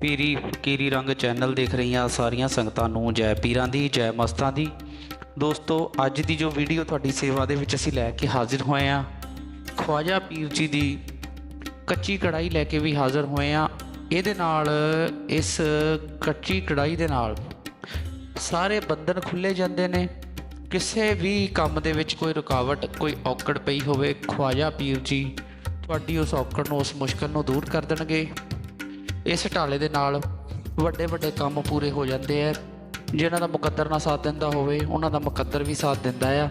ਪੀਰੀ ਫਕੀਰੀ ਰੰਗ ਚੈਨਲ ਦੇਖ ਰਹੀਆਂ ਸਾਰੀਆਂ ਸੰਗਤਾਂ ਨੂੰ ਜੈ ਪੀਰਾਂ ਦੀ, ਜੈ ਮਸਤਾਂ ਦੀ। ਦੋਸਤੋ, ਅੱਜ ਦੀ ਜੋ ਵੀਡੀਓ ਤੁਹਾਡੀ ਸੇਵਾ ਦੇ ਵਿੱਚ ਅਸੀਂ ਲੈ ਕੇ ਹਾਜ਼ਰ ਹੋਏ ਹਾਂ, ਖਵਾਜਾ ਪੀਰ ਜੀ ਦੀ ਕੱਚੀ ਕੜਾਈ ਲੈ ਕੇ ਵੀ ਹਾਜ਼ਰ ਹੋਏ ਹਾਂ। ਇਹਦੇ ਨਾਲ, ਇਸ ਕੱਚੀ ਕੜਾਈ ਦੇ ਨਾਲ ਸਾਰੇ ਬੰਧਨ ਖੁੱਲੇ ਜਾਂਦੇ ਨੇ। ਕਿਸੇ ਵੀ ਕੰਮ ਦੇ ਵਿੱਚ ਕੋਈ ਰੁਕਾਵਟ, ਕੋਈ ਔਕੜ ਪਈ ਹੋਵੇ, ਖਵਾਜਾ ਪੀਰ ਜੀ ਤੁਹਾਡੀ ਉਸ ਔਕੜ ਨੂੰ, ਉਸ ਮੁਸ਼ਕਲ ਨੂੰ ਦੂਰ ਕਰ ਦੇਣਗੇ। ਇਸ ਢਾਲੇ ਦੇ ਨਾਲ ਵੱਡੇ ਵੱਡੇ ਕੰਮ ਪੂਰੇ ਹੋ ਜਾਂਦੇ ਆ। ਜਿਨ੍ਹਾਂ ਦਾ ਮੁਕੱਦਰ ਨਾ ਸਾਥ ਦਿੰਦਾ ਹੋਵੇ, ਉਹਨਾਂ ਦਾ ਮੁਕੱਦਰ ਵੀ ਸਾਥ ਦਿੰਦਾ ਆ।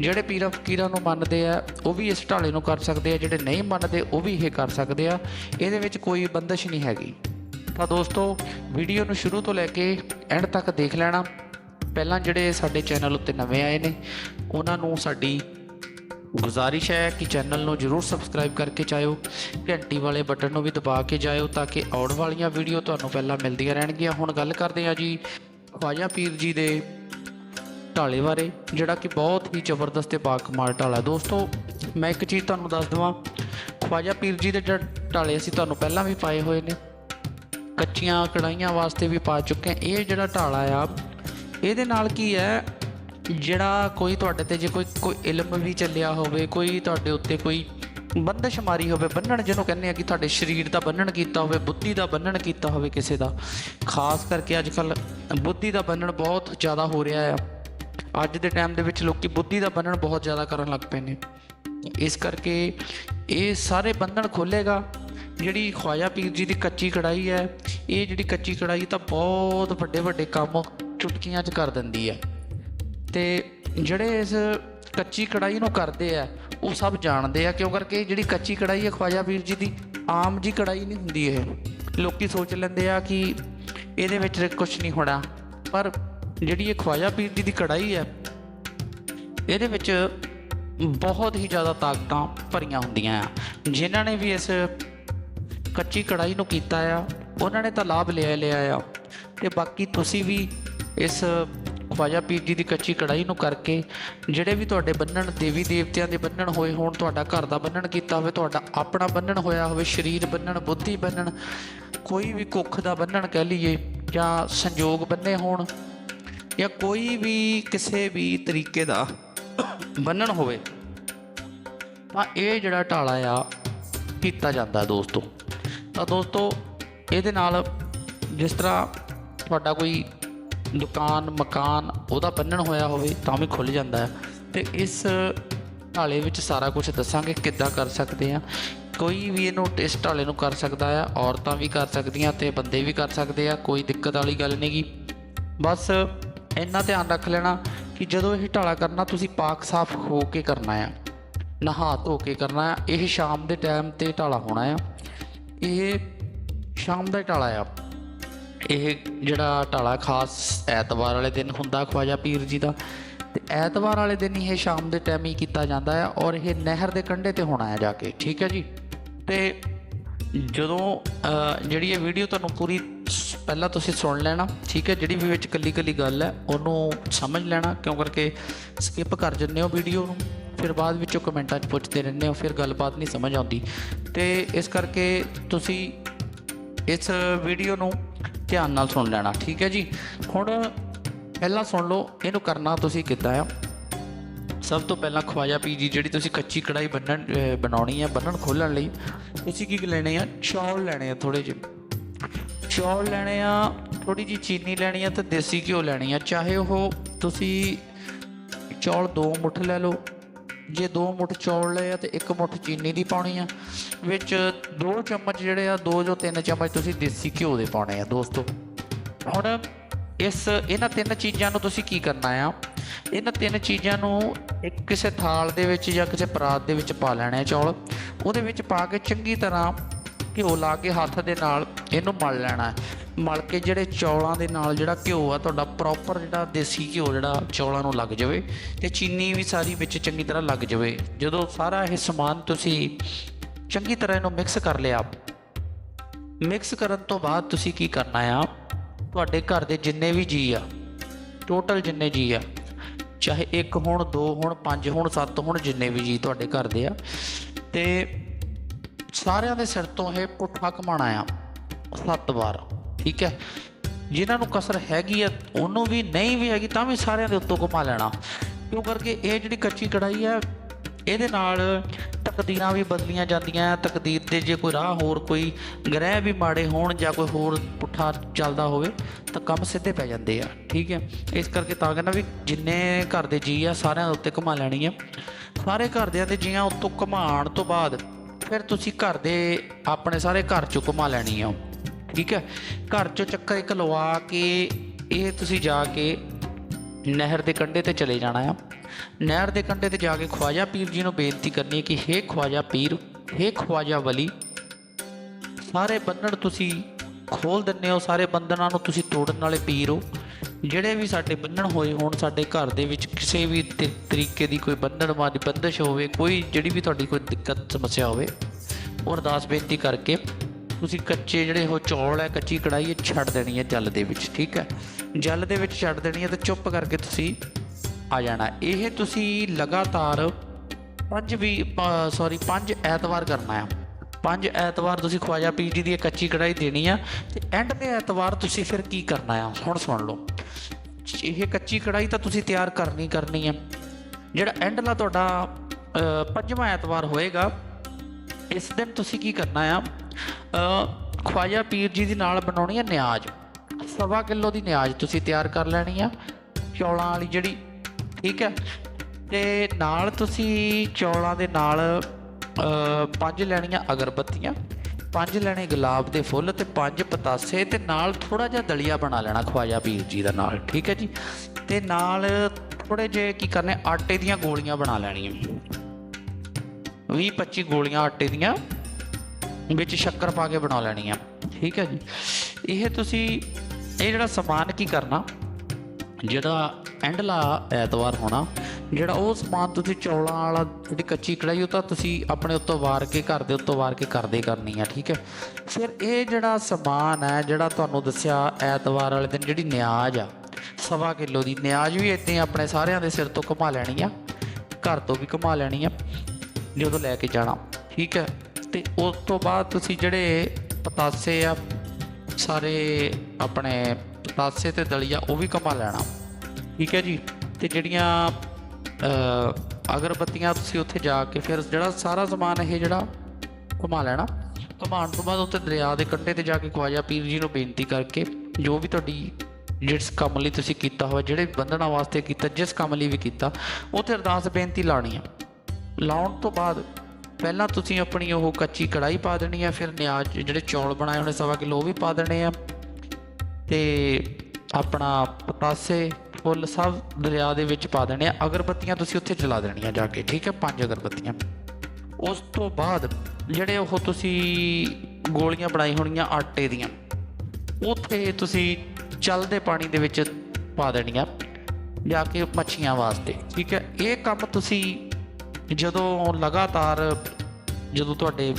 ਜਿਹੜੇ ਪੀਰਾਂ ਫਕੀਰਾਂ ਨੂੰ ਮੰਨਦੇ ਆ, ਉਹ ਵੀ ਇਸ ਢਾਲੇ ਨੂੰ ਕਰ ਸਕਦੇ ਆ। ਜਿਹੜੇ ਨਹੀਂ ਮੰਨਦੇ, ਉਹ ਵੀ ਇਹ ਕਰ ਸਕਦੇ ਆ। ਇਹਦੇ ਵਿੱਚ ਕੋਈ ਬੰਦਸ਼ ਨਹੀਂ ਹੈਗੀ। ਤਾਂ ਦੋਸਤੋ, ਵੀਡੀਓ ਨੂੰ ਸ਼ੁਰੂ ਤੋਂ ਲੈ ਕੇ ਐਂਡ ਤੱਕ ਦੇਖ ਲੈਣਾ। ਪਹਿਲਾਂ ਜਿਹੜੇ ਸਾਡੇ ਚੈਨਲ ਉੱਤੇ ਨਵੇਂ ਆਏ ਨੇ, ਉਹਨਾਂ ਨੂੰ ਸਾਡੀ ਗੁਜ਼ਾਰਿਸ਼ ਹੈ ਕਿ ਚੈਨਲ ਨੂੰ ਜਰੂਰ ਸਬਸਕ੍ਰਾਈਬ ਕਰਕੇ ਜਾਇਓ, ਘੰਟੀ ਵਾਲੇ ਬਟਨ ਨੂੰ ਵੀ ਦਬਾ ਕੇ ਜਾਇਓ ਤਾਂ ਕਿ ਆਉਣ ਵਾਲੀਆਂ ਵੀਡੀਓ ਤੁਹਾਨੂੰ ਪਹਿਲਾਂ ਮਿਲਦੀਆਂ ਰਹਿਣਗੀਆਂ। ਹੁਣ ਗੱਲ ਕਰਦੇ ਹਾਂ ਜੀ ਖਵਾਜਾ ਪੀਰ ਜੀ ਦੇ ਢਾਲੇ ਬਾਰੇ, ਜਿਹੜਾ ਕਿ ਬਹੁਤ ਹੀ ਜ਼ਬਰਦਸਤ ਤੇ ਬਾਕਮਾਲ ਢਾਲਾ। ਦੋਸਤੋ, ਮੈਂ ਇੱਕ ਚੀਜ਼ ਤੁਹਾਨੂੰ ਦੱਸ ਦਵਾਂ, ਖਵਾਜਾ ਪੀਰ ਜੀ ਦੇ ਜਿਹੜੇ ਢਾਲੇ ਅਸੀਂ ਤੁਹਾਨੂੰ ਪਹਿਲਾਂ ਵੀ ਪਾਏ ਹੋਏ ਨੇ, ਕੱਚੀਆਂ ਕੜਾਈਆਂ ਵਾਸਤੇ ਵੀ ਪਾ ਚੁੱਕੇ ਹਾਂ। ਇਹ ਜਿਹੜਾ ਢਾਲਾ ਆ, ਇਹਦੇ ਨਾਲ ਕੀ ਹੈ ਜਿਹੜਾ ਕੋਈ ਤੁਹਾਡੇ ਤੇ ਜੇ ਕੋਈ ਕੋਈ ਇਲਮ ਵੀ ਚੱਲਿਆ ਹੋਵੇ, ਕੋਈ ਤੁਹਾਡੇ ਉੱਤੇ ਕੋਈ ਬੰਦਸ਼ ਮਾਰੀ ਹੋਵੇ, ਬੰਨਣ ਜਿਹਨੂੰ ਕਹਿੰਦੇ ਆ ਕਿ ਤੁਹਾਡੇ ਸਰੀਰ ਦਾ ਬੰਨਣ ਕੀਤਾ ਹੋਵੇ, ਬੁੱਧੀ ਦਾ ਬੰਨਣ ਕੀਤਾ ਹੋਵੇ ਕਿਸੇ ਦਾ, ਖਾਸ ਕਰਕੇ ਅੱਜ ਕੱਲ ਬੁੱਧੀ ਦਾ ਬੰਨਣ ਬਹੁਤ ਜ਼ਿਆਦਾ ਹੋ ਰਿਹਾ ਆ। ਅੱਜ ਦੇ ਟਾਈਮ ਦੇ ਵਿੱਚ ਲੋਕੀ ਬੁੱਧੀ ਦਾ ਬੰਨਣ ਬਹੁਤ ਜ਼ਿਆਦਾ ਕਰਨ ਲੱਗ ਪਏ ਨੇ। ਇਸ ਕਰਕੇ ਇਹ ਸਾਰੇ ਬੰਧਨ ਖੋਲੇਗਾ ਜਿਹੜੀ ਖਵਾਜਾ ਪੀਰ ਜੀ ਦੀ ਕੱਚੀ ਕੜਾਈ ਹੈ, ਇਹ ਜਿਹੜੀ ਕੱਚੀ ਕੜਾਈ ਤਾਂ ਬਹੁਤ ਵੱਡੇ ਵੱਡੇ ਕੰਮ ਚੁਟਕੀਆਂ 'ਚ ਕਰ ਦਿੰਦੀ ਹੈ। ਤੇ ਜਿਹੜੇ ਇਸ ਕੱਚੀ ਕੜਾਈ ਨੂੰ ਕਰਦੇ ਆ, ਉਹ ਸਭ ਜਾਣਦੇ ਆ, ਕਿਉਂ ਕਰਕੇ ਜਿਹੜੀ ਕੱਚੀ ਕੜਾਈ ਹੈ ਖਵਾਜਾ ਪੀਰ ਜੀ ਦੀ, ਆਮ ਜੀ ਕੜਾਈ ਨਹੀਂ ਹੁੰਦੀ ਇਹ। ਲੋਕੀ ਸੋਚ ਲੈਂਦੇ ਆ ਕਿ ਇਹਦੇ ਵਿੱਚ ਕੁਝ ਨਹੀਂ ਹੋਣਾ, ਪਰ ਜਿਹੜੀ ਇਹ ਖਵਾਜਾ ਪੀਰ ਜੀ ਦੀ ਕੜਾਈ ਹੈ ਇਹਦੇ ਵਿੱਚ ਬਹੁਤ ਹੀ ਜ਼ਿਆਦਾ ਤਾਕਤਾਂ ਭਰੀਆਂ ਹੁੰਦੀਆਂ ਆ। ਜਿਨ੍ਹਾਂ ਨੇ ਵੀ ਇਸ ਕੱਚੀ ਕੜਾਈ ਨੂੰ ਕੀਤਾ ਆ, ਉਹਨਾਂ ਨੇ ਤਾਂ ਲਾਭ ਲਿਆ ਲਿਆ ਆ। ਤੇ ਬਾਕੀ ਤੁਸੀਂ ਵੀ ਇਸ ਖਵਾਜਾ ਪੀਰ ਜੀ ਦੀ ਕੱਚੀ ਕੜਾਈ ਨੂੰ ਕਰਕੇ ਜਿਹੜੇ ਵੀ ਤੁਹਾਡੇ ਬੰਨਣ, ਦੇਵੀ ਦੇਵਤਿਆਂ ਦੇ ਬੰਨਣ ਹੋਏ ਹੋਣ, ਤੁਹਾਡਾ ਘਰ ਦਾ ਬੰਨਣ ਕੀਤਾ ਹੋਵੇ, ਤੁਹਾਡਾ ਆਪਣਾ ਬੰਨਣ ਹੋਇਆ ਹੋਵੇ, ਸਰੀਰ ਬੰਨਣ, ਬੁੱਧੀ ਬੰਨਣ, ਕੋਈ ਵੀ ਕੁੱਖ ਦਾ ਬੰਨਣ ਕਹਿ ਲਈਏ ਜਾਂ ਸੰਯੋਗ ਬੰਨੇ ਹੋਣ ਜਾਂ ਕੋਈ ਵੀ ਕਿਸੇ ਵੀ ਤਰੀਕੇ ਦਾ ਬੰਨਣ ਹੋਵੇ, ਤਾਂ ਇਹ ਜਿਹੜਾ ਢਾਲਾ ਆ ਕੀਤਾ ਜਾਂਦਾ ਦੋਸਤੋ। ਤਾਂ ਦੋਸਤੋ, ਇਹਦੇ ਨਾਲ ਜਿਸ ਤਰ੍ਹਾਂ ਤੁਹਾਡਾ ਕੋਈ ਦੁਕਾਨ, ਮਕਾਨ, ਉਹਦਾ ਬੰਨਣ ਹੋਇਆ ਹੋਵੇ ਤਾਂ ਵੀ ਖੁੱਲ ਜਾਂਦਾ ਹੈ। ਤੇ ਇਸ ਢਾਲੇ ਵਿੱਚ ਸਾਰਾ ਕੁਝ ਦੱਸਾਂਗੇ ਕਿੱਦਾਂ ਕਰ ਸਕਦੇ ਆ ਕੋਈ ਵੀ ਇਹਨੂੰ ਇਸ ਢਾਲੇ ਨੂੰ ਕਰ ਸਕਦਾ ਆ ਔਰਤਾਂ ਵੀ ਕਰ ਸਕਦੀਆਂ ਤੇ ਬੰਦੇ ਵੀ ਕਰ ਸਕਦੇ ਆ, ਕੋਈ ਦਿੱਕਤ ਵਾਲੀ ਗੱਲ ਨਹੀਂਗੀ ਬਸ ਇੰਨਾ ਧਿਆਨ ਰੱਖ ਲੈਣਾ ਕਿ ਜਦੋਂ ਇਹ ਢਾਲਾ ਕਰਨਾ, ਤੁਸੀਂ ਪਾਕ ਸਾਫ਼ ਹੋ ਕੇ ਕਰਨਾ ਆ। ਨਹਾ ਧੋ ਕੇ ਕਰਨਾ ਆ। ਇਹ ਸ਼ਾਮ ਦੇ ਟਾਈਮ ਤੇ ਢਾਲਾ ਹੋਣਾ ਆ। ਇਹ ਸ਼ਾਮ ਦਾ ਢਾਲਾ ਆ। ਇਹ ਜਿਹੜਾ ਢਾਲਾ ਖਾਸ ਐਤਵਾਰ ਵਾਲੇ ਦਿਨ ਹੁੰਦਾ ਖਵਾਜਾ ਪੀਰ ਜੀ ਦਾ, ਤੇ ਐਤਵਾਰ ਵਾਲੇ ਦਿਨ ਹੀ ਇਹ ਸ਼ਾਮ ਦੇ ਟਾਈਮ ਹੀ ਕੀਤਾ ਜਾਂਦਾ ਹੈ ਔਰ ਇਹ ਨਹਿਰ ਦੇ ਕੰਢੇ ਤੇ ਹੋਣਾ ਹੈ ਜਾ ਕੇ, ਠੀਕ ਹੈ ਜੀ? ਤੇ ਜਦੋਂ ਜਿਹੜੀ ਇਹ ਵੀਡੀਓ ਤੁਹਾਨੂੰ ਪੂਰੀ ਸ- ਪਹਿਲਾਂ ਤੁਸੀਂ ਸੁਣ ਲੈਣਾ, ਠੀਕ ਹੈ? ਜਿਹੜੀ ਵੀ ਵਿੱਚ ਕੱਲੀ ਕੱਲੀ ਗੱਲ ਹੈ, ਉਹਨੂੰ ਸਮਝ ਲੈਣਾ, ਕਿਉਂ ਕਰਕੇ ਸਕਿਪ ਕਰ ਜੰਨੇ ਹੋ ਵੀਡੀਓ ਨੂੰ, ਫਿਰ ਬਾਅਦ ਵਿੱਚੋਂ ਕਮੈਂਟਾਂ 'ਚ ਪੁੱਛਦੇ ਰਹਿੰਦੇ ਹੋ, ਫਿਰ ਗੱਲਬਾਤ ਨਹੀਂ ਸਮਝ ਆਉਂਦੀ। ਤੇ ਇਸ ਕਰਕੇ ਤੁਸੀਂ ਇਸ ਵੀਡੀਓ ਨੂੰ ਧਿਆਨ ਨਾਲ ਸੁਣ ਲੈਣਾ, ਠੀਕ ਹੈ ਜੀ? ਹੁਣ ਪਹਿਲਾਂ ਸੁਣ ਲਓ, ਇਹਨੂੰ ਕਰਨਾ ਤੁਸੀਂ ਕਿੱਦਾਂ ਆ? ਸਭ ਤੋਂ ਪਹਿਲਾਂ ਖਵਾਜਾ ਪੀ ਜੀ, ਜਿਹੜੀ ਤੁਸੀਂ ਕੱਚੀ ਕੜਾਈ ਬੰਨਣ ਬਣਾਉਣੀ ਹੈ ਬੰਨਣ ਖੋਲਣ ਲਈ, ਤੁਸੀਂ ਕੀ ਲੈਣੇ ਆ? ਚੌਲ ਲੈਣੇ ਆ ਥੋੜੇ ਜਿਹੇ। ਚੌਲ ਲੈਣੇ ਆ ਥੋੜੀ ਜੀ ਚੀਨੀ ਲੈਣੀ ਆ ਤੇ ਦੇਸੀ ਘਿਓ ਲੈਣੀ ਆ। ਚਾਹੇ ਉਹ ਤੁਸੀਂ ਚੌਲ ਦੋ ਮੁੱਠ ਲੈ ਲਓ ਜੇ ਦੋ ਮੁੱਠ ਚੌਲ ਲਏ ਆ ਤੇ ਇੱਕ ਮੁੱਠ ਚੀਨੀ ਦੀ ਪਾਉਣੀ ਆ, ਵਿੱਚ ਦੋ ਚਮਚ ਜਿਹੜੇ ਆ, ਦੋ ਜੋ ਤਿੰਨ ਚਮਚ ਤੁਸੀਂ ਦੇਸੀ ਘਿਓ ਦੇ ਪਾਉਣੇ ਆ ਦੋਸਤੋ। ਹੁਣ ਇਸ, ਇਹਨਾਂ ਤਿੰਨ ਚੀਜ਼ਾਂ ਨੂੰ ਤੁਸੀਂ ਕੀ ਕਰਨਾ ਆ? ਇਹਨਾਂ ਤਿੰਨ ਚੀਜ਼ਾਂ ਨੂੰ ਇੱਕ ਕਿਸੇ ਥਾਲ ਦੇ ਵਿੱਚ ਜਾਂ ਕਿਸੇ ਪਰਾਤ ਦੇ ਵਿੱਚ ਪਾ ਲੈਣੇ ਆ ਚੌਲ। ਉਹਦੇ ਵਿੱਚ ਪਾ ਕੇ ਚੰਗੀ ਤਰ੍ਹਾਂ ਘਿਓ ਲਾ ਕੇ ਹੱਥ ਦੇ ਨਾਲ ਇਹਨੂੰ ਮਲ ਲੈਣਾ। ਮਲ ਕੇ ਜਿਹੜੇ ਚੌਲਾਂ ਦੇ ਨਾਲ ਜਿਹੜਾ ਘਿਓ ਆ, ਤੁਹਾਡਾ ਪ੍ਰੋਪਰ ਜਿਹੜਾ ਦੇਸੀ ਘਿਓ ਜਿਹੜਾ ਚੌਲਾਂ ਨੂੰ ਲੱਗ ਜਾਵੇ ਤੇ ਚੀਨੀ ਵੀ ਸਾਰੀ ਵਿੱਚ ਚੰਗੀ ਤਰ੍ਹਾਂ ਲੱਗ ਜਾਵੇ। ਜਦੋਂ ਸਾਰਾ ਇਹ ਸਮਾਨ ਤੁਸੀਂ ਚੰਗੀ ਤਰ੍ਹਾਂ ਇਹਨੂੰ ਮਿਕਸ ਕਰ ਲਿਆ ਮਿਕਸ ਕਰਨ ਤੋਂ ਬਾਅਦ ਤੁਸੀਂ ਕੀ ਕਰਨਾ ਆ? ਤੁਹਾਡੇ ਘਰ ਦੇ ਜਿੰਨੇ ਵੀ ਜੀ ਆ ਟੋਟਲ ਜਿੰਨੇ ਜੀ ਆ, ਚਾਹੇ ਇੱਕ ਹੋਣ, ਦੋ ਹੋਣ, ਪੰਜ ਹੋਣ, ਸੱਤ ਹੋਣ, ਜਿੰਨੇ ਵੀ ਜੀ ਤੁਹਾਡੇ ਘਰ ਦੇ ਆ, ਤੇ ਸਾਰਿਆਂ ਦੇ ਸਿਰ ਤੋਂ ਇਹ ਪੁੱਠਾ ਕਮਾਣਾ ਆ, ਸੱਤ ਵਾਰ। ਠੀਕ ਹੈ? ਜਿਨ੍ਹਾਂ ਨੂੰ ਕਸਰ ਹੈਗੀ ਆ, ਉਹਨੂੰ ਵੀ ਨਹੀਂ ਵੀ ਹੈਗੀ, ਤਾਂ ਵੀ ਸਾਰਿਆਂ ਦੇ ਉੱਤੋਂ ਘੁਮਾ ਲੈਣਾ। ਕਿਉਂ ਕਰਕੇ ਇਹ ਜਿਹੜੀ ਕੱਚੀ ਕੜਾਈ ਆ, ਇਹਦੇ ਨਾਲ ਤਕਦੀਰਾਂ ਵੀ ਬਦਲੀਆਂ ਜਾਂਦੀਆਂ, ਤਕਦੀਰ ਦੇ ਜੇ ਕੋਈ ਰਾਹ ਹੋਰ ਕੋਈ ਗ੍ਰਹਿ ਵੀ ਮਾੜੇ ਹੋਣ ਜਾਂ ਕੋਈ ਹੋਰ ਪੁੱਠਾ ਚੱਲਦਾ ਹੋਵੇ, ਤਾਂ ਕੰਮ ਸਿੱਧੇ ਪੈ ਜਾਂਦੇ ਆ, ਠੀਕ ਹੈ? ਇਸ ਕਰਕੇ ਤਾਂ ਕਹਿੰਦਾ ਵੀ ਜਿੰਨੇ ਘਰ ਦੇ ਜੀ ਆ, ਸਾਰਿਆਂ ਦੇ ਉੱਤੇ ਘੁਮਾ ਲੈਣੀ ਆ। ਸਾਰੇ ਘਰਦਿਆਂ ਦੇ ਜੀਆਂ ਉੱਤੋਂ ਘੁਮਾਉਣ ਤੋਂ ਬਾਅਦ, ਫਿਰ ਤੁਸੀਂ ਘਰ ਦੇ ਆਪਣੇ ਸਾਰੇ ਘਰ ਚੋਂ ਘੁਮਾ ਲੈਣੀ ਆ। ਠੀਕ ਹੈ? ਘਰ ਚੋਂ ਚੱਕਰ ਇੱਕ ਲਵਾ ਕੇ ਇਹ ਤੁਸੀਂ ਜਾ ਕੇ ਨਹਿਰ ਦੇ ਕੰਢੇ ਤੇ ਚਲੇ ਜਾਣਾ ਆ। ਨਹਿਰ ਦੇ ਕੰਢੇ ਤੇ ਜਾ ਕੇ ਖਵਾਜਾ ਪੀਰ ਜੀ ਨੂੰ ਬੇਨਤੀ ਕਰਨੀ ਹੈ ਕਿ ਹੇ ਖਵਾਜਾ ਪੀਰ, ਹੇ ਖਵਾਜਾ ਵਲੀ, ਸਾਰੇ ਬੰਧਨ ਤੁਸੀਂ ਖੋਲ ਦਿੰਦੇ ਹੋ, ਸਾਰੇ ਬੰਧਨਾਂ ਨੂੰ ਤੁਸੀਂ ਤੋੜਨ ਵਾਲੇ ਪੀਰ ਹੋ। ਜਿਹੜੇ ਵੀ ਸਾਡੇ ਬੰਧਨ ਹੋਏ ਹੋਣ, ਸਾਡੇ ਘਰ ਦੇ ਵਿੱਚ ਕਿਸੇ ਵੀ ਤ- ਤਰੀਕੇ ਦੀ ਕੋਈ ਬੰਧਨ ਮਾਦੀ ਬੰਦਸ਼ ਹੋਵੇ, ਕੋਈ ਜਿਹੜੀ ਵੀ ਤੁਹਾਡੀ ਕੋਈ ਦਿੱਕਤ, ਸਮੱਸਿਆ ਹੋਵੇ, ਉਹ ਅਰਦਾਸ ਬੇਨਤੀ ਕਰਕੇ ਤੁਸੀਂ ਕੱਚੇ ਜਿਹੜੇ ਉਹ ਚੌਲ ਹੈ, ਕੱਚੀ ਕੜਾਈ ਇਹ ਛੱਡ ਦੇਣੀ ਹੈ ਜਲ ਦੇ ਵਿੱਚ, ਠੀਕ ਹੈ? ਜਲ ਦੇ ਵਿੱਚ ਛੱਡ ਦੇਣੀ ਹੈ ਤੇ ਚੁੱਪ ਕਰਕੇ ਤੁਸੀਂ ਆ ਜਾਣਾ। ਇਹ ਤੁਸੀਂ ਲਗਾਤਾਰ ਪੰਜ ਵੀ ਸੌਰੀ ਪੰਜ ਐਤਵਾਰ ਕਰਨਾ ਆ ਪੰਜ ਐਤਵਾਰ ਤੁਸੀਂ ਖਵਾਜਾ ਪੀਰ ਜੀ ਦੀ ਇਹ ਕੱਚੀ ਕੜਾਈ ਦੇਣੀ ਆ ਤੇ ਐਂਡ ਦੇ ਐਤਵਾਰ ਤੁਸੀਂ ਫਿਰ ਕੀ ਕਰਨਾ ਆ? ਹੁਣ ਸੁਣ ਲਓ। ਇਹ ਕੱਚੀ ਕੜਾਈ ਤਾਂ ਤੁਸੀਂ ਤਿਆਰ ਕਰਨੀ ਕਰਨੀ ਆ ਜਿਹੜਾ ਐਂਡਲਾ ਤੁਹਾਡਾ ਪੰਜਵਾਂ ਐਤਵਾਰ ਹੋਏਗਾ, ਇਸ ਦਿਨ ਤੁਸੀਂ ਕੀ ਕਰਨਾ ਆ? ਖਵਾਜਾ ਪੀਰ ਜੀ ਦੀ ਨਾਲ ਬਣਾਉਣੀ ਆ ਨਿਆਜ਼। ਸਵਾ ਕਿਲੋ ਦੀ ਨਿਆਜ਼ ਤੁਸੀਂ ਤਿਆਰ ਕਰ ਲੈਣੀ ਆ, ਚੌਲਾਂ ਵਾਲੀ ਜਿਹੜੀ, ਠੀਕ ਹੈ? ਤੇ ਨਾਲ ਤੁਸੀਂ ਚੌਲਾਂ ਦੇ ਨਾਲ ਪੰਜ ਲੈਣੀਆਂ ਅਗਰਬੱਤੀਆਂ, ਪੰਜ ਲੈਣੇ ਗੁਲਾਬ ਦੇ ਫੁੱਲ ਤੇ ਪੰਜ ਪਤਾਸੇ ਤੇ ਨਾਲ ਥੋੜਾ ਜਿਹਾ ਦਲੀਆ ਬਣਾ ਲੈਣਾ ਖਵਾਜਾ ਪੀਰ ਜੀ ਦਾ ਨਾਲ, ਠੀਕ ਹੈ ਜੀ? ਤੇ ਨਾਲ ਥੋੜੇ ਜਿਹੇ ਕੀ ਕਰਨੇ, ਆਟੇ ਦੀਆਂ ਗੋਲੀਆਂ ਬਣਾ ਲੈਣੀਆਂ। 20 25 ਗੋਲੀਆਂ ਆਟੇ ਦੀਆਂ। ਵਿੱਚ ਸ਼ੱਕਰ ਪਾ ਕੇ ਬਣਾ ਲੈਣੀ ਆ। ਠੀਕ ਹੈ ਜੀ? ਇਹ ਤੁਸੀਂ, ਇਹ ਜਿਹੜਾ ਸਮਾਨ ਕੀ ਕਰਨਾ, ਜਿਹੜਾ ਐਂਡਲਾ ਐਤਵਾਰ ਹੋਣਾ, ਜਿਹੜਾ ਉਹ ਸਮਾਨ ਤੁਸੀਂ ਚੌਲਾਂ ਵਾਲਾ ਜਿਹੜੀ ਕੱਚੀ ਕੜਾਈ ਉਹ ਤਾਂ ਤੁਸੀਂ ਆਪਣੇ ਉੱਤੋਂ ਵਾਰ ਕੇ ਘਰ ਦੇ ਉੱਤੋਂ ਵਾਰ ਕੇ ਕਰਦੇ ਕਰਨੀ ਆ, ਠੀਕ ਹੈ? ਫਿਰ ਇਹ ਜਿਹੜਾ ਸਮਾਨ ਹੈ, ਜਿਹੜਾ ਤੁਹਾਨੂੰ ਦੱਸਿਆ ਐਤਵਾਰ ਵਾਲੇ ਦਿਨ ਜਿਹੜੀ ਨਿਆਜ਼ ਆ, ਸਵਾ ਕਿਲੋ ਦੀ, ਨਿਆਜ਼ ਵੀ ਇੱਦਾਂ ਆਪਣੇ ਸਾਰਿਆਂ ਦੇ ਸਿਰ ਤੋਂ ਘੁਮਾ ਲੈਣੀ ਆ, ਘਰ ਤੋਂ ਵੀ ਘੁਮਾ ਲੈਣੀ ਆ, ਜਦੋਂ ਲੈ ਕੇ ਜਾਣਾ, ਠੀਕ ਹੈ? ਤੇ ਉਸ ਤੋਂ ਬਾਅਦ ਤੁਸੀਂ ਜਿਹੜੇ ਪਤਾਸੇ ਆ, ਸਾਰੇ ਆਪਣੇ ਪਤਾਸੇ ਤੇ ਦਲੀਆ ਉਹ ਵੀ ਘੁਮਾ ਲੈਣਾ। ਠੀਕ ਹੈ ਜੀ? ਤੇ ਜਿਹੜੀਆਂ ਅਗਰਬੱਤੀਆਂ ਤੁਸੀਂ ਉੱਥੇ ਜਾ ਕੇ ਫਿਰ ਜਿਹੜਾ ਸਾਰਾ ਸਮਾਨ ਇਹ ਜਿਹੜਾ ਘੁਮਾ ਲੈਣਾ। ਘੁਮਾਉਣ ਤੋਂ ਬਾਅਦ ਉੱਥੇ ਦਰਿਆ ਦੇ ਕੰਢੇ ਤੇ ਜਾ ਕੇ ਖਵਾਜਾ ਪੀਰ ਜੀ ਨੂੰ ਬੇਨਤੀ ਕਰਕੇ ਜੋ ਵੀ ਤੁਹਾਡੀ ਜਿਸ ਕੰਮ ਲਈ ਤੁਸੀਂ ਕੀਤਾ ਹੋਇਆ, ਜਿਹੜੇ ਬੰਧਨਾਂ ਵਾਸਤੇ ਕੀਤਾ, ਜਿਸ ਕੰਮ ਲਈ ਵੀ ਕੀਤਾ, ਉੱਥੇ ਅਰਦਾਸ ਬੇਨਤੀ ਲਾਣੀ ਆ। ਲਾਉਣ ਤੋਂ ਬਾਅਦ ਪਹਿਲਾਂ ਤੁਸੀਂ ਆਪਣੀ ਉਹ ਕੱਚੀ ਕੜਾਈ ਪਾ ਦੇਣੀ ਆ, ਫਿਰ ਨਿਆਜ਼ ਜਿਹੜੇ ਚੌਲ ਬਣਾਏ ਹੋਣੇ ਸਵਾ ਕਿਲੋ ਉਹ ਵੀ ਪਾ ਦੇਣੇ ਆ। ਤੇ ਆਪਣਾ ਪਤਾਸੇ ਫੁੱਲ ਸਭ ਦਰਿਆ ਦੇ ਵਿੱਚ ਪਾ ਦੇਣੇ ਆ। ਅਗਰਬੱਤੀਆਂ ਤੁਸੀਂ ਉੱਥੇ ਜਲਾ ਦੇਣੀਆਂ ਜਾ ਕੇ, ਠੀਕ ਹੈ? ਪੰਜ ਅਗਰਬੱਤੀਆਂ। ਉਸ ਤੋਂ ਬਾਅਦ ਜਿਹੜੇ ਉਹ ਤੁਸੀਂ ਗੋਲੀਆਂ ਬਣਾਈ ਹੋਣੀਆਂ ਆਟੇ ਦੀਆਂ, ਉੱਥੇ ਤੁਸੀਂ ਚੱਲਦੇ ਪਾਣੀ ਦੇ ਵਿੱਚ ਪਾ ਦੇਣੀਆਂ ਜਾ ਕੇ ਮੱਛੀਆਂ ਵਾਸਤੇ, ਠੀਕ ਹੈ? ਇਹ ਕੰਮ ਤੁਸੀਂ ਜਦੋਂ ਲਗਾਤਾਰ ਜਦੋਂ ਤੁਹਾਡੇ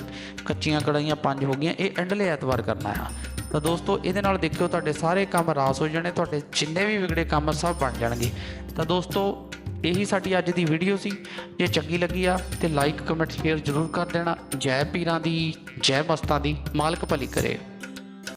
ਕੱਚੀਆਂ ਕੜਾਈਆਂ ਪੰਜ ਹੋ ਗਈਆਂ, ਇਹ ਐਂਡਲੇ ਐਤਵਾਰ ਕਰਨਾ ਆ ਤਾਂ ਦੋਸਤੋ, ਇਹਦੇ ਨਾਲ ਦੇਖਿਓ, ਤੁਹਾਡੇ ਸਾਰੇ ਕੰਮ ਰਾਸ ਹੋ ਜਾਣੇ, ਤੁਹਾਡੇ ਜਿੰਨੇ ਵੀ ਵਿਗੜੇ ਕੰਮ ਸਭ ਬਣ ਜਾਣਗੇ। ਤਾਂ ਦੋਸਤੋ, ਇਹੀ ਸਾਡੀ ਅੱਜ ਦੀ ਵੀਡੀਓ ਸੀ। ਜੇ ਚੰਗੀ ਲੱਗੀ ਆ, ਤੇ ਲਾਈਕ ਕਮੈਂਟ ਸ਼ੇਅਰ ਜ਼ਰੂਰ ਕਰ ਦੇਣਾ। ਜੈ ਪੀਰਾਂ ਦੀ, ਜੈ ਮਸਤਾਂ ਦੀ, ਮਾਲਕ ਭਲੀ ਕਰੇ।